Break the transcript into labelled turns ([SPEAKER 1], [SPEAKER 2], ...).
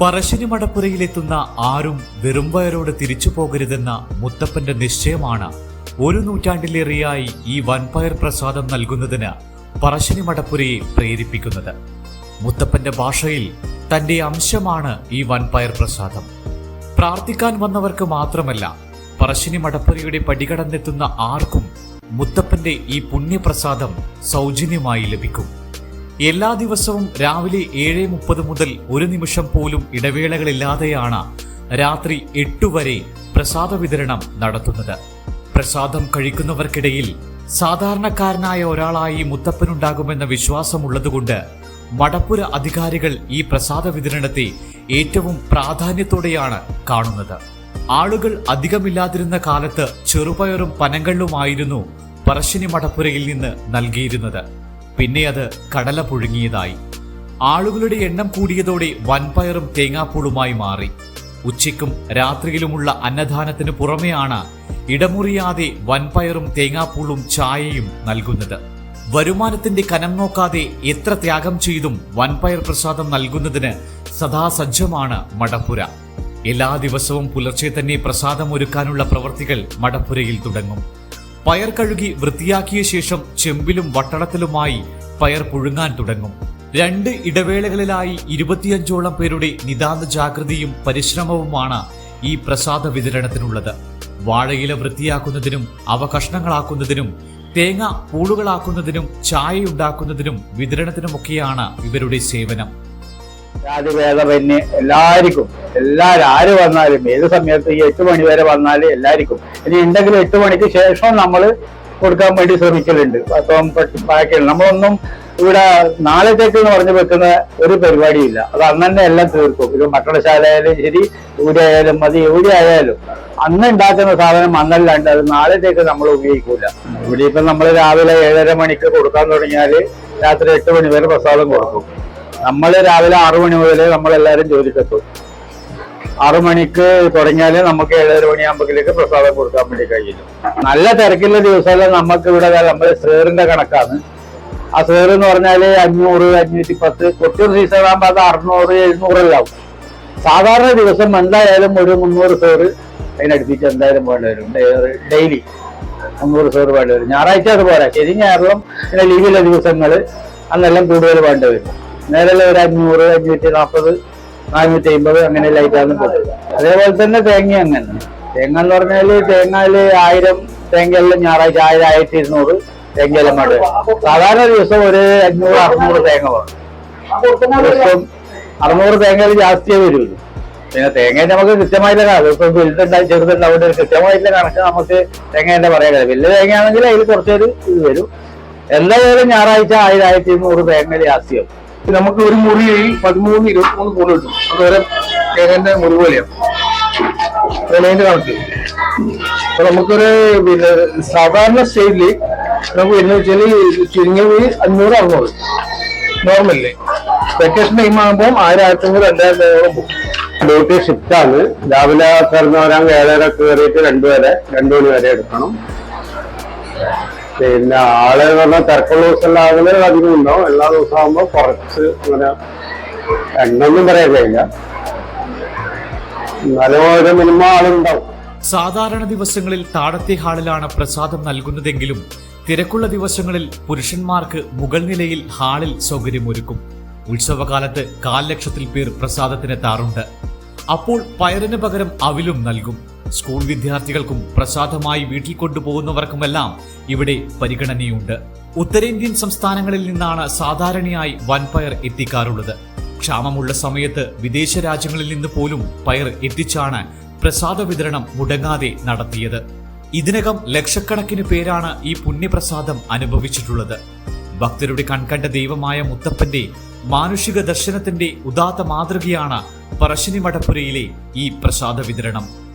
[SPEAKER 1] പറശ്ശിനി മടപ്പുരയിലെത്തുന്ന ആരും വെറും വയറോടെ തിരിച്ചു പോകരുതെന്ന മുത്തപ്പന്റെ നിശ്ചയമാണ് ഒരു നൂറ്റാണ്ടിലേറെയായി ഈ വൻപയർ പ്രസാദം നൽകുന്നതിന് പറശ്ശിനി മടപ്പുരയെ പ്രേരിപ്പിക്കുന്നത്. മുത്തപ്പന്റെ ഭാഷയിൽ തന്റെ അംശമാണ് ഈ വൻപയർ പ്രസാദം. പ്രാർത്ഥിക്കാൻ വന്നവർക്ക് മാത്രമല്ല പറശ്ശിനി മടപ്പുരയുടെ പടികടന്നെത്തുന്ന ആർക്കും മുത്തപ്പന്റെ ഈ പുണ്യപ്രസാദം സൗജന്യമായി ലഭിക്കും. എല്ലാ ദിവസവും രാവിലെ ഏഴ് മുപ്പത് മുതൽ ഒരു നിമിഷം പോലും ഇടവേളകളില്ലാതെയാണ് രാത്രി എട്ടു വരെ പ്രസാദ വിതരണം നടത്തുന്നത്. പ്രസാദം കഴിക്കുന്നവർക്കിടയിൽ സാധാരണക്കാരനായ ഒരാളായി മുത്തപ്പനുണ്ടാകുമെന്ന വിശ്വാസമുള്ളതുകൊണ്ട് മടപ്പുര അധികാരികൾ ഈ പ്രസാദ വിതരണത്തെ ഏറ്റവും പ്രാധാന്യത്തോടെയാണ് കാണുന്നത്. ആളുകൾ അധികമില്ലാതിരുന്ന കാലത്ത് ചെറുപയറും പനങ്കള്ളുമായിരുന്നു പറശ്ശിനി മടപ്പുരയിൽ നിന്ന് നൽകിയിരുന്നത്. പിന്നെ അത് കടല പുഴുങ്ങിയതായി. ആളുകളുടെ എണ്ണം കൂടിയതോടെ വൻപയറും തേങ്ങാപ്പൂളുമായി മാറി. ഉച്ചയ്ക്കും രാത്രിയിലുമുള്ള അന്നദാനത്തിന് പുറമെയാണ് ഇടമുറിയാതെ വൻപയറും തേങ്ങാപ്പൂളും ചായയും നൽകുന്നത്. വരുമാനത്തിന്റെ കനം നോക്കാതെ എത്ര ത്യാഗം ചെയ്തും വൻപയർ പ്രസാദം നൽകുന്നതിന് സദാസജ്ജമാണ് മടപ്പുര എല്ലാ ദിവസവും പുലർച്ചെ തന്നെ പ്രസാദം ഒരുക്കാനുള്ള പ്രവൃത്തികൾ മടപ്പുരയിൽ തുടങ്ങും. പയർ കഴുകി വൃത്തിയാക്കിയ ശേഷം ചെമ്പിലും വട്ടളത്തിലുമായി പയർ പുഴുങ്ങാൻ തുടങ്ങും. രണ്ട് ഇടവേളകളിലായി ഇരുപത്തിയഞ്ചോളം പേരുടെ നിതാന്ത ജാഗ്രതയും പരിശ്രമവുമാണ് ഈ പ്രസാദ വിതരണത്തിനുള്ളത്. വാഴയില വൃത്തിയാക്കുന്നതിനും അവ കഷ്ണങ്ങളാക്കുന്നതിനും തേങ്ങ പൂളുകളാക്കുന്നതിനും ചായയുണ്ടാക്കുന്നതിനും വിതരണത്തിനുമൊക്കെയാണ് ഇവരുടെ സേവനം.
[SPEAKER 2] ജാതിഭേദമന്യേ എല്ലാവർക്കും എല്ലാവരും ആര് വന്നാലും ഏത് സമയത്ത് ഈ എട്ട് മണി വരെ വന്നാലും എല്ലാവർക്കും ഇനി ഉണ്ടെങ്കിൽ എട്ട് മണിക്ക് ശേഷം നമ്മൾ കൊടുക്കാൻ വേണ്ടി ശ്രമിക്കലുണ്ട്. അപ്പം പാക്ക് നമ്മളൊന്നും ഇവിടെ നാളത്തേക്ക് എന്ന് പറഞ്ഞ് വെക്കുന്ന ഒരു പരിപാടിയില്ല. അത് അന്ന് തന്നെ എല്ലാം തീർക്കും. ഇത് ആയാലും ശരി ഇവിടെ ആയാലും മതി എവിടെ ആയാലും. അന്ന് ഉണ്ടാക്കുന്ന സാധനം അന്നല്ലാണ്ട് അത് നാളത്തേക്ക് നമ്മൾ ഉപയോഗിക്കൂല. ഇവിടെ ഇപ്പം നമ്മൾ രാവിലെ ഏഴര മണിക്ക് കൊടുക്കാൻ തുടങ്ങിയാൽ രാത്രി എട്ട് മണി വരെ പ്രസാദം കൊടുക്കും. നമ്മൾ രാവിലെ ആറു മണി മുതൽ നമ്മളെല്ലാവരും ജോലിക്കെത്തും. ആറു മണിക്ക് തുടങ്ങിയാൽ നമുക്ക് ഏഴര മണിയാകുമ്പോഴേക്ക് പ്രസാദം കൊടുക്കാൻ വേണ്ടി കഴിയില്ല നല്ല തിരക്കുള്ള ദിവസമെല്ലാം നമുക്ക് ഇവിടെ നമ്മൾ സേറിന്റെ കണക്കാണ്. ആ സേറ് എന്ന് പറഞ്ഞാൽ അഞ്ഞൂറ് അഞ്ഞൂറ്റി പത്ത്. കൊട്ടൂർ സീസൺ ആകുമ്പോൾ അത് അറുന്നൂറ് എഴുന്നൂറെല്ലാം സാധാരണ ദിവസം എന്തായാലും ഒരു മുന്നൂറ് സേറ് അതിനടുപ്പിച്ച് എന്തായാലും വേണ്ടി വരും. ഡെയിലി മുന്നൂറ് സേറ് വേണ്ടി വരും. ഞായറാഴ്ച അത് പോരാ. ശരി ഞായറും പിന്നെ ലീവിലെ ദിവസങ്ങൾ അന്നെല്ലാം കൂടുതൽ വേണ്ടി വരും. നേരെ ഒരു അഞ്ഞൂറ് അഞ്ഞൂറ്റി നാൽപ്പത് നാനൂറ്റി അമ്പത് അങ്ങനെ ലൈറ്റാണ് പോകുന്നത് അതേപോലെ തന്നെ തേങ്ങ അങ്ങനെ. തേങ്ങ എന്ന് പറഞ്ഞാൽ തേങ്ങയിൽ ആയിരം തേങ്ങയെല്ലാം ഞായറാഴ്ച ആയിരം ആയിരത്തി ഇരുന്നൂറ് തേങ്ങയെല്ലാം വേണ്ടി. സാധാരണ ദിവസം ഒരു അഞ്ഞൂറ് അറുന്നൂറ് തേങ്ങ വേണം. ദിവസം അറുന്നൂറ് തേങ്ങയിൽ ജാസ്തിയേ വരുള്ളൂ. പിന്നെ തേങ്ങ നമുക്ക് കൃത്യമായില്ല ഇപ്പം വലുതുണ്ടായി ചെറുതുണ്ടാവും ഒരു കൃത്യമായിട്ടുള്ള കണക്ക് നമുക്ക് തേങ്ങേന്റെ പറയാൻ കഴിയും വലിയ തേങ്ങയാണെങ്കിൽ അതിൽ കുറച്ചൊരു ഇത് വരും. എന്തായാലും ഞായറാഴ്ച ആയിരം ആയിരത്തി ഇരുന്നൂറ് തേങ്ങ ജാസ്തിയാവും.
[SPEAKER 3] നമുക്ക് ഒരു മുറിയിൽ പതിമൂന്ന് ഇരുപത്തിമൂന്ന് പൂൾ കിട്ടും. അത് വരെ തേങ്ങന്റെ മുറി പോലെയാണ്. വിലയുടെ കണക്ക്. അപ്പൊ നമുക്കൊരു പിന്നെ സാധാരണ സ്റ്റേജിൽ നമുക്ക് എന്ന് വെച്ചാൽ ചുരുങ്ങിയ കൂടി അഞ്ഞൂറ് അറുന്നൂറ്. നോർമലിൽ വെക്കേഷൻ ടൈം ആകുമ്പോൾ ആയിരം ആയിരത്തഞ്ഞൂറ് രണ്ടായിരത്തി അഞ്ഞൂറും പോകും ഡ്യൂട്ടി ഷിഫ്റ്റ് ആണ്. രാവിലെ കയറുന്നവരാണ് ഏഴര കയറിയിട്ട് രണ്ടുപേരെ രണ്ടു മണി വരെ എടുക്കണം. പിന്നെ ആൾ എന്ന് പറഞ്ഞാൽ തിരക്കുള്ള ദിവസമുള്ള ആളുകൾ അധികം ഉണ്ടാവും. എല്ലാ ദിവസം ആകുമ്പോൾ കുറച്ച് അങ്ങനെ എണ്ണൊന്നും പറയാൻ കഴിയില്ല. ഒരു മിനിമം ആളുണ്ടാവും.
[SPEAKER 1] സാധാരണ ദിവസങ്ങളിൽ താഴത്തെ ഹാളിലാണ് പ്രസാദം നൽകുന്നതെങ്കിലും തിരക്കുള്ള ദിവസങ്ങളിൽ പുരുഷന്മാർക്ക് മുകൾ നിലയിൽ ഹാളിൽ സൗകര്യമൊരുക്കും. ഉത്സവകാലത്ത് കാൽ ലക്ഷത്തിൽ പേർ പ്രസാദത്തിനെത്താറുണ്ട്. അപ്പോൾ പയറിന് പകരം അവിലും നൽകും. സ്കൂൾ വിദ്യാർത്ഥികൾക്കും പ്രസാദമായി വീട്ടിൽ കൊണ്ടുപോകുന്നവർക്കുമെല്ലാം ഇവിടെ പരിഗണനയുണ്ട്. ഉത്തരേന്ത്യൻ സംസ്ഥാനങ്ങളിൽ നിന്നാണ് സാധാരണയായി വൻപയർ എത്തിക്കാറുള്ളത്. ക്ഷാമമുള്ള സമയത്ത് വിദേശ രാജ്യങ്ങളിൽ നിന്ന് പോലും പയർ എത്തിച്ചാണ് പ്രസാദ വിതരണം മുടങ്ങാതെ നടത്തിയത്. ഇതിനകം ലക്ഷക്കണക്കിന് പേരാണ് ഈ പുണ്യപ്രസാദം അനുഭവിച്ചിട്ടുള്ളത്. ഭക്തരുടെ കൺകണ്ട ദൈവമായ മുത്തപ്പന്റെ മാനുഷിക ദർശനത്തിന്റെ ഉദാത്ത മാതൃകയാണ് പറശ്ശിനി മടപ്പുരയിലെ ഈ പ്രസാദ വിതരണം.